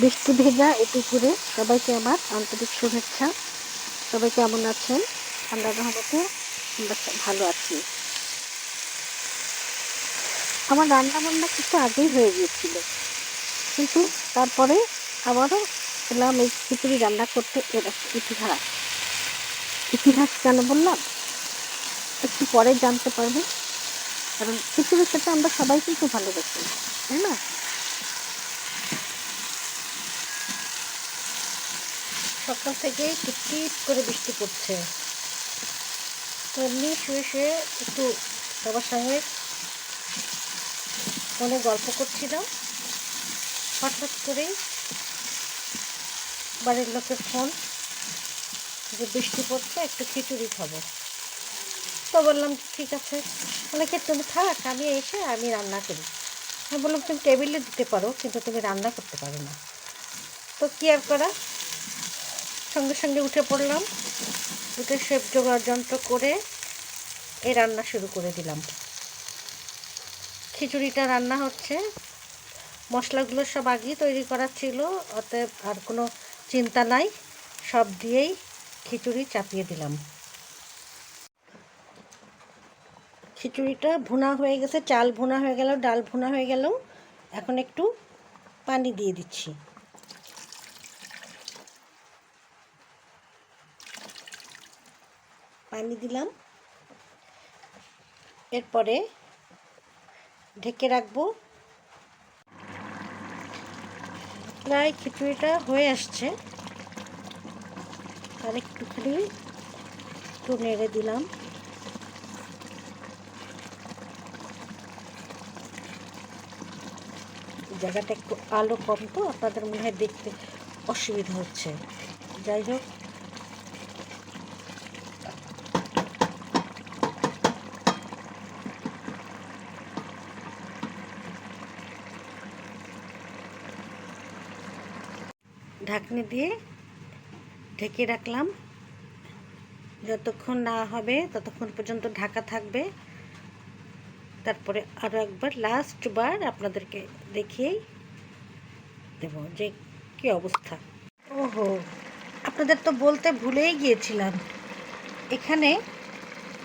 বৃষ্টি ভেজা এ দুপুরে সবাইকে আমার আন্তরিক শুভেচ্ছা। সবাই কেমন আছেন? আল্লাহ রহমতে আমরা ভালো আছি। আমার রান্না বান্না কিছু আগেই হয়ে গিয়েছিল। কিন্তু তারপরে আবারও এলাম এই খিচুড়ি রান্না করতে এর ইতিহাস। ইতিহাস কেন বললাম? একটু পরে জানতে পারবে কারণ খিচুড়ি খেতে আমরা সবাই কিন্তু ভালোবাসি, তাই না? সকাল থেকে টিপ করে বৃষ্টি পড়ছে। তো এমনি শুয়ে শুয়ে একটু বাবার সঙ্গে ফোনে গল্প করছিলাম। হঠাৎ করেই বাড়ির লোকের ফোন যে বৃষ্টি পড়ছে, একটু খিচুড়ি খাব। তো বললাম, ঠিক আছে। অনেকে তুমি থাক, আমি এসে আমি রান্না করি। আমি বললাম, তুমি টেবিলে দিতে পারো, কিন্তু তুমি রান্না করতে পারো না। তো কি আর করা? সঙ্গে সঙ্গে উঠে পড়লাম। উঠে সেব জোগাড় যন্ত্র করে এই রান্না শুরু করে দিলাম। খিচুড়িটা রান্না হচ্ছে। মশলাগুলো সব আগেই তৈরি করা ছিল, অতএব আর কোনো চিন্তা নাই। সব দিয়েই খিচুড়ি চাপিয়ে দিলাম। খিচুড়িটা ভুনা হয়ে গেছে, চাল ভুনা হয়ে গেল, ডাল ভুনা হয়ে গেল। এখন একটু পানি দিয়ে দিচ্ছি। পানি দিলাম। এরপরে ঢেকে রাখব। প্রায় খিচুড়িটা হয়ে আসছে। আর একটুখানি একটু নেড়ে দিলাম। জায়গাটা একটু আলো কম তো, আপনাদের মনে হয় দেখতে অসুবিধা হচ্ছে। যাই হোক ঢাকনি দিয়ে ঢেকে রাখলাম। যতক্ষণ না হবে ততক্ষণ পর্যন্ত ঢাকা থাকবে। তারপরে আরও একবার লাস্ট বার আপনাদেরকে দেখিয়েই দেব যে কি অবস্থা। ওহো, আপনাদের তো বলতে ভুলেই গিয়েছিলাম। এখানে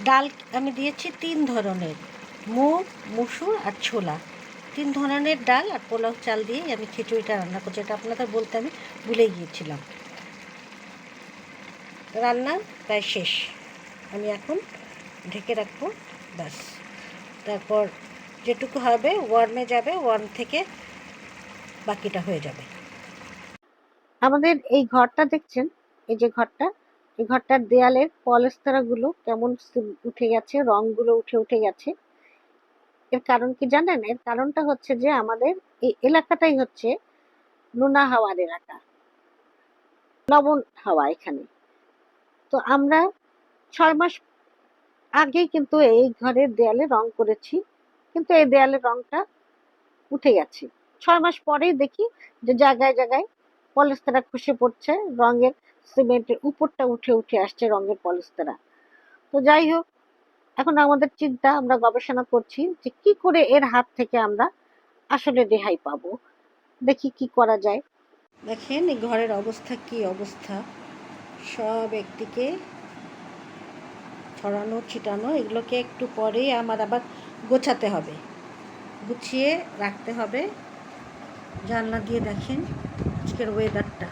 ডাল আমি দিয়েছি তিন ধরনের, মুগ, মুসুর আর ছোলা। তিন ধরনের ডাল আর পোলাও চাল দিয়ে আমি খিচুড়িটা রান্না করছি। এটা আপনাদের বলতে আমি ভুলে গিয়েছিলাম। রান্না প্রায় শেষ। আমি এখন ঢেকে রাখব, ব্যাস। তারপর যেটুকু হবে, ওয়ার্মে যাবে, ওয়ার্ম থেকে বাকিটা হয়ে যাবে। আমাদের এই ঘরটা দেখছেন? এই যে ঘরটা, এই ঘরটার দেয়ালের পলেস্তরাগুলো কেমন উঠে গেছে রংগুলো উঠে উঠে গেছে। এর কারণ কি জানেন? এর কারণটা হচ্ছে যে আমাদের এই এলাকাটাই হচ্ছে নোনা হাওয়ার এলাকা। লবণ হাওয়া এখানে। তো আমরা ছয় মাস আগেই কিন্তু এই ঘরের দেয়ালে রং করেছি। কিন্তু এই দেয়ালের রংটা উঠে গেছে। ছয় মাস পরেই দেখি যে জায়গায় জায়গায় পলেস্তারা খসে পড়ছে। রঙের সিমেন্টের উপরটা উঠে উঠে আসছে রঙের পলেস্তারা। তো যাই হোক এখন আমাদের চিন্তা, আমরা গবেষণা করছি যে কি করে এর হাত থেকে আমরা আসলে রেহাই পাবো। দেখি কি করা যায়। দেখেন, এই ঘরের অবস্থা কি অবস্থা? সব একদিকে ছড়ানো, ছিটানো, এগুলোকে একটু পরেই আমার আবার গোছাতে হবে। গুছিয়ে রাখতে হবে। জানলা দিয়ে দেখেন আজকের ওয়েদারটা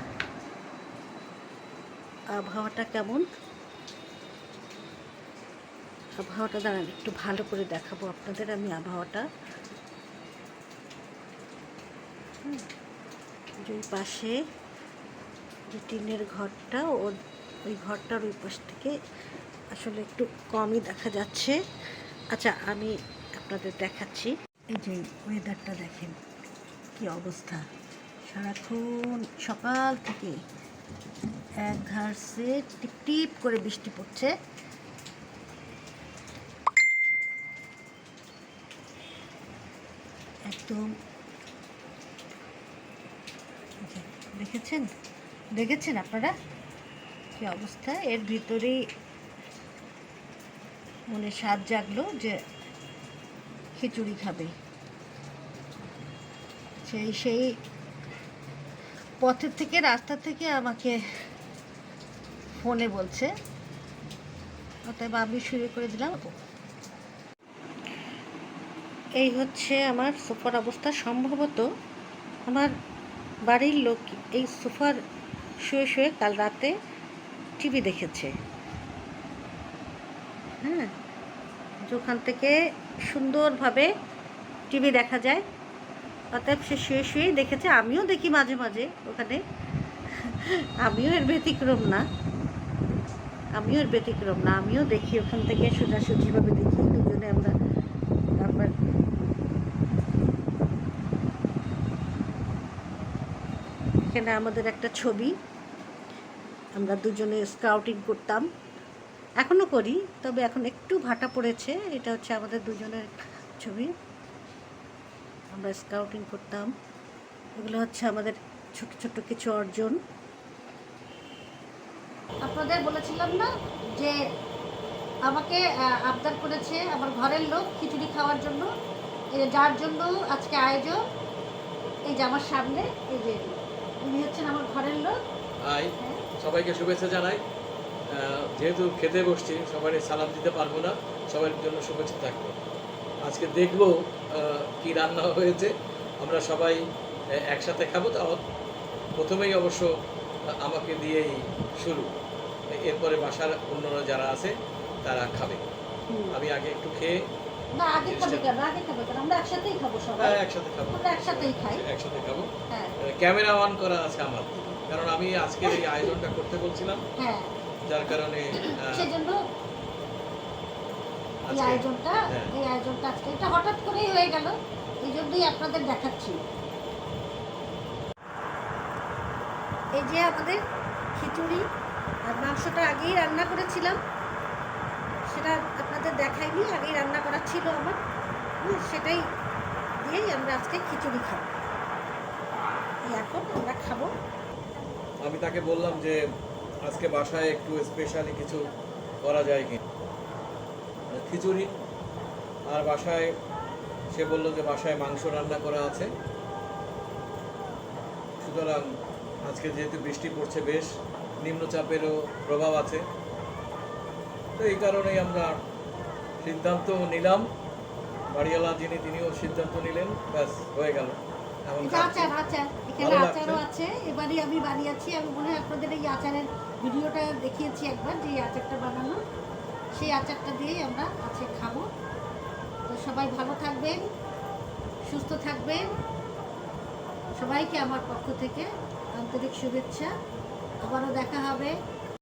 আবহাওয়াটা কেমন? আবহাওয়াটা, দাঁড়ান, একটু ভালো করে দেখাবো আপনাদের আমি আবহাওয়াটা। ওই পাশে যে টিনের ঘরটা, ও ওই ঘরটার ওই পাশ থেকে আসলে একটু কমই দেখা যাচ্ছে। আচ্ছা আমি আপনাদের দেখাচ্ছি। এই যে ওয়েদারটা দেখেন, কি অবস্থা। সারাক্ষণ সকাল থেকে এক ধারসে টিপ টিপ করে বৃষ্টি পড়ছে। একদম। দেখেছেন? দেখেছেন আপনারা? কি অবস্থা? এর ভিতরেই মনে স্বাদ জাগলো যে খিচুড়ি খাবে। সেই সেই পথের থেকে, রাস্তা থেকে আমাকে ফোনে বলছে। অতএব আমি শুরু করে দিলাম। এই হচ্ছে আমার সোফার অবস্থা। সম্ভবত আমার বাড়ির লোক এই সোফার শুয়ে শুয়ে কাল রাতে টিভি দেখেছে। হ্যাঁ যে ওখান থেকে সুন্দরভাবে টিভি দেখা যায়, অতএব সে শুয়ে শুয়েই দেখেছে। আমিও দেখি মাঝে মাঝে ওখানে। আমিও এর ব্যতিক্রম না। আমিও এর ব্যতিক্রম না। আমিও দেখি ওখান থেকে সোজাসুজিভাবে দেখি। দুজনে আমরা তারপর এখানে আমাদের একটা ছবি। আমরা দুজনে স্কাউটিং করতাম। এখনও করি, তবে এখন একটু ভাটা পড়েছে। এটা হচ্ছে আমাদের দুজনের ছবি। আমরা স্কাউটিং করতাম। এগুলো হচ্ছে আমাদের ছোট ছোট কিছু অর্জন। আপনাদের বলেছিলাম না যে আমাকে আবদার করেছে আমার ঘরের লোক খিচুড়ি খাওয়ার জন্য। যার জন্য আজকে আয়োজন। এই যে আমার সামনে, এই যে উনি হচ্ছেন আমার ঘরের লোক। হ্যাঁ সবাইকে শুভেচ্ছা জানাই। যেহেতু খেতে বসছি সবাই সালাম দিতে পারব না সবার জন্য শুভেচ্ছা থাকবে আজকে দেখব কি রান্না হয়েছে। আমরা সবাই একসাথে খাব তো। প্রথমেই অবশ্য আমাকে দিয়েই শুরু। এরপরে বাসার অন্যরা যারা আছে তারা খাবে। আমি আগে একটু খেয়ে না আগে খাবে কেন আগে খাবে কেন আমরা একসাথেই খাব সবাই। হ্যাঁ, একসাথে খাব। আমরা একসাথেই খাই। একসাথে খাব। হ্যাঁ। ক্যামেরা অন করা আছে আমার। কারণ আমি আজকের এই আয়োজনটা করতে বলছিলাম। হ্যাঁ। যার কারণে সেজন্য এই আয়োজনটা। এই আয়োজনটা আজকে। এটা হঠাৎ করেই হয়ে গেল। এই জন্যই আপনাদের দেখাচ্ছি। এই যে আমাদের খিচুড়ি আর মাংসটা আগেই রান্না করেছিলাম। সেটা আপনাদের দেখাইনি, আগেই রান্না করা ছিল আমার। সেটাই দিয়েই আমরা আজকে খিচুড়ি খাব। এখন আমরা খাব। আমি তাকে বললাম যে আজকে বাসায় একটু স্পেশালি কিছু করা যায় কি? খিচুড়ি। আর বাসায়, সে বলল যে বাসায় মাংস রান্না করা আছে। সুতরাং আজকে যেহেতু বৃষ্টি পড়ছে বেশ, নিম্নচাপেরও প্রভাব আছে। তো এই কারণেই আমরা সিদ্ধান্ত নিলাম। বাড়িওয়ালা যিনি তিনিও সিদ্ধান্ত নিলেন। ব্যাস হয়ে গেল। এখন এটা খাচ্ছি। আচার আচার। এখানে আচারও আছে। এবারে আমি বানিয়েছি। আমি মনে হয় আপনাদের এই আচারের ভিডিওটা দেখিয়েছি একবার যে আচারটা বানানো। সেই আচারটা দিয়েই আমরা আজকে খাব। তো সবাই ভালো থাকবেন সুস্থ থাকবেন। সবাইকে আমার পক্ষ থেকে আন্তরিক শুভেচ্ছা। আবারও দেখা হবে।